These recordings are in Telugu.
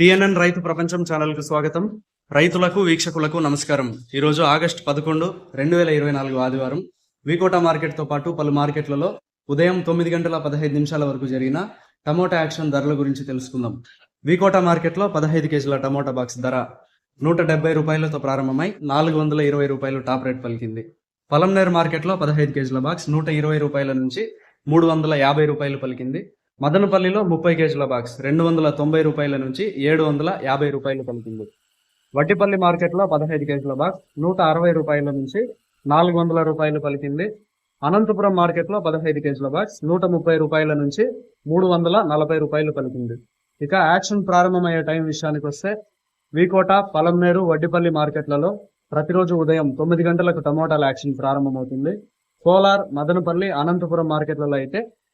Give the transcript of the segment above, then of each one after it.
టిఎన్ఎన్ రైతు ప్రపంచం ఛానల్కు స్వాగతం. రైతులకు వీక్షకులకు నమస్కారం. ఈ రోజు ఆగస్టు పదకొండు రెండు వేల ఇరవై నాలుగు ఆదివారం. వికోటా మార్కెట్తో పాటు పలు మార్కెట్లలో ఉదయం తొమ్మిది గంటల పదహైదు నిమిషాల వరకు జరిగిన టమోటా యాక్షన్ ధరల గురించి తెలుసుకుందాం. వికోటా మార్కెట్లో పదహైదు కేజీల టమోటా బాక్స్ ధర నూట డెబ్బై రూపాయలతో ప్రారంభమై నాలుగు వందల ఇరవై రూపాయలు టాప్ రేట్ పలికింది. పలంనేర్ మార్కెట్లో పదహైదు కేజీల బాక్స్ నూట ఇరవై రూపాయల నుంచి మూడు వందల యాభై రూపాయలు పలికింది. మదనపల్లిలో ముప్పై కేజీల బాక్స్ రెండు వందల తొంభై రూపాయల నుంచి ఏడు వందల యాభై రూపాయలు పలికింది. వట్టిపల్లి మార్కెట్లో పదహైదు కేజీల బాక్స్ నూట అరవై రూపాయల నుంచి నాలుగు వందల రూపాయలు పలికింది. అనంతపురం మార్కెట్లో పదహైదు కేజీల బాక్స్ నూట ముప్పై రూపాయల నుంచి మూడు వందల నలభై రూపాయలు పలికింది. ఇక యాక్షన్ ప్రారంభమయ్యే టైం విషయానికి వస్తే వీకోట పలంనేరు వడ్డిపల్లి మార్కెట్లలో ప్రతిరోజు ఉదయం తొమ్మిది గంటలకు టమోటాల యాక్షన్ ప్రారంభమవుతుంది. కోలార్ మదనపల్లి అనంతపురం మార్కెట్లలో అయితే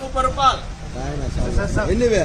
ముప్పై రూపాయలు ఎన్నివే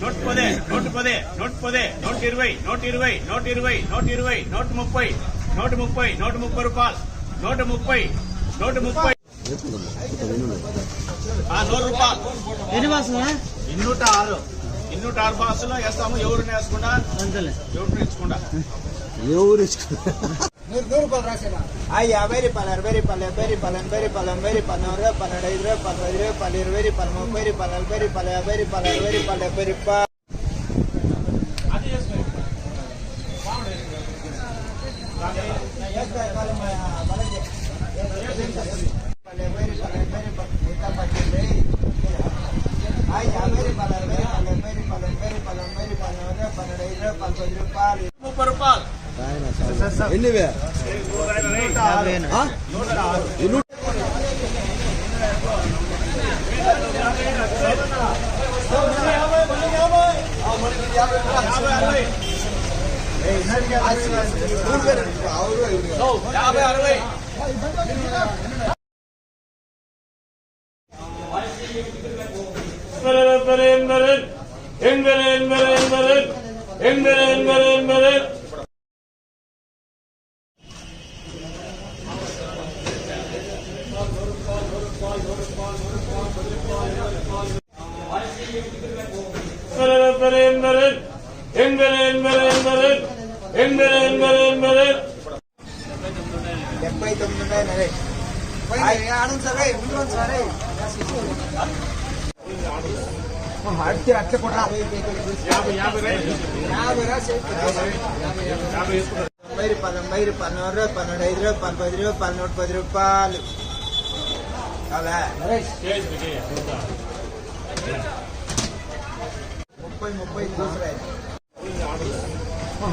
నూట పదే నూట పదే నూట పదే నూట ఇరవై నూట ఇరవై నూట ఇరవై నూట ఇరవై నూట ముప్పై నూట ముప్పై నూట ముప్పై రూపాయలు. నూట ముప్పై నూట ముప్పై నూరు రూపాయలు ఇన్నూట ఆరు. ఇన్నూట ఆరు బాసులో వేస్తాము ఎవరిని వేసుకుండా ఎవరు ನೂರು ರೂಪಾಯಿ ರಾಶಿನ ಅಯ್ಯ ಬೇರಿ ಪಲ್ಲಾರು ಬೇರಿ ಪಲ್ಯ ಬೇರಿ ಪಲ್ಲನ್ ಬೇರಿ ಪಲ್ಲನ್ ಬೇರಿ ಪನ್ನೂರ ಪನ್ನಡೈದು ರೂಪಾಯಿ ಪನ್ನೈದು ರೂಪಾಯಿ ಪನ್ನೀರು ಬೇರಿ ಪಲ್ಮ ಬೇರಿ ಪಲ್ಲಲ್ ಬೇರಿ ಪಲ್ಯ ಬೇರಿ ಪಲ್ಲಾರು ಬೇರಿ ಪಲ್ಯ ಬೇರಿ ಪ ಅಯ್ಯ ಬೇರಿ ಪಲ್ಲಾರು ಬೇರಿ ಪಲ್ಯ ಬೇರಿ ಪಲ್ಲನ್ ಬೇರಿ ಪಲ್ಲನ್ ಬೇರಿ ಪನ್ನೂರ ಪನ್ನಡೈದು ರೂಪಾಯಿ ಪನ್ನೈದು ರೂಪಾಯಿ ಮುಪ್ಪ ರೂಪಾಯಿ ان రూపాయలు ఎన్నివే ఎన్ను యాభై అరవై యాభై అరవై డెబ్బై తొమ్మిది ఉన్నాయి నరే ఆడండి సరే ముందు సరే అడితే అట్లా కూడా యాభై రూపాయలు ఎనభై రూపాయలు నూరు రూపాయలు పన్నెండు ఐదు రూపాయలు పది రూపాయలు నూట పది రూపాయలు అలా ముప్పై ముప్పై చూసరా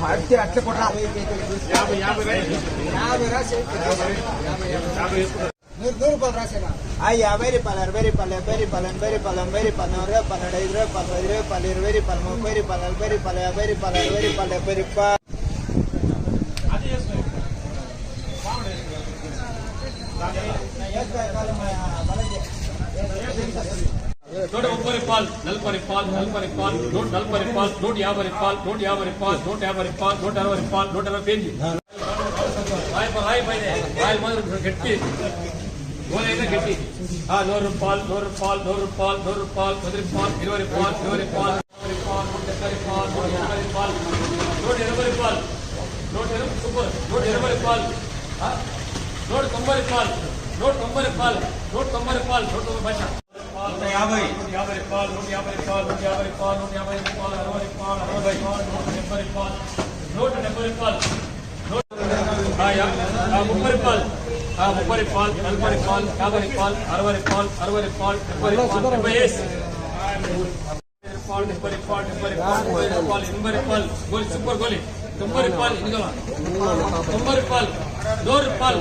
అడితే అట్లా కూడా యాభై రాసి ఆ యాభై రూపాయలు అరవై రూపాయలు డెబ్బై రూపాయలు ఎనభై రూపాయలు ఎనభై రూపాయలు నూరు రూపాయలు పన్నెండు ఐదు రూపాయలు పది రూపాయలు ఇరవై రూపాయలు ముప్పై రూపాయలు నలభై రూపాయలు యాభై రూపాయలు అరవై రూపాయలు డెబ్బై రూపాయలు రూపాయలు నలభై రూపాయలు నలభై రూపాయలు నూట నలభై రూపాయలు నూట యాభై రూపాయలు నూట యాభై రూపాయలు నూట యాభై రూపాయలు నూట అరవై రూపాయలు నూట అరవై పేజీ రాయప రాయ రాయి పైన రాయల మాదిరి గట్టి గోలైనా గట్టి ఆ నూరు రూపాయలు నూరు రూపాయలు నూరు రూపాయలు నూరు రూపాయలు పది రూపాయలు ఇరవై రూపాయలు ఇరవై రూపాయలు ఇరవై రూపాయలు నూట డెబ్బై రూపాయలు నూట ఎనభై రూపాయలు నూట ఎనభై రూపాయలు నూట ఎనభై సూపర్ నూట ఎనభై రూపాయలు ఆ? నూట తొంభై రూపాయలు నూట తొంభై రూపాయలు నూట తొంభై రూపాయలు నూట తొంభై పైసా నూట యాభై నూట యాభై రూపాయలు నూట యాభై రూపాయలు నూట యాభై రూపాయలు నూట యాభై రూపాయలు అరవై రూపాయలు అరవై రూపాయలు నూట డెబ్బై రూపాయలు నూట డెబ్బై రూపాయలు నూట ఆ యా- ఆ ముప్పై రూపాయలు ఆ ముప్పై రూపాయలు నలభై రూపాయలు యాభై రూపాయలు అరవై రూపాయలు అరవై రూపాయలు డెబ్బై రూపాయలు డెబ్బై వేసి రూపాయలు డెబ్బై రూపాయలు డెబ్బై రూపాయలు డెబ్బై రూపాయలు ఎనభై రూపాయలు గోలి సూపర్ గోలి తొంభై రూపాయలు ఇదిగో తొంభై రూపాయలు నూరు రూపాయలు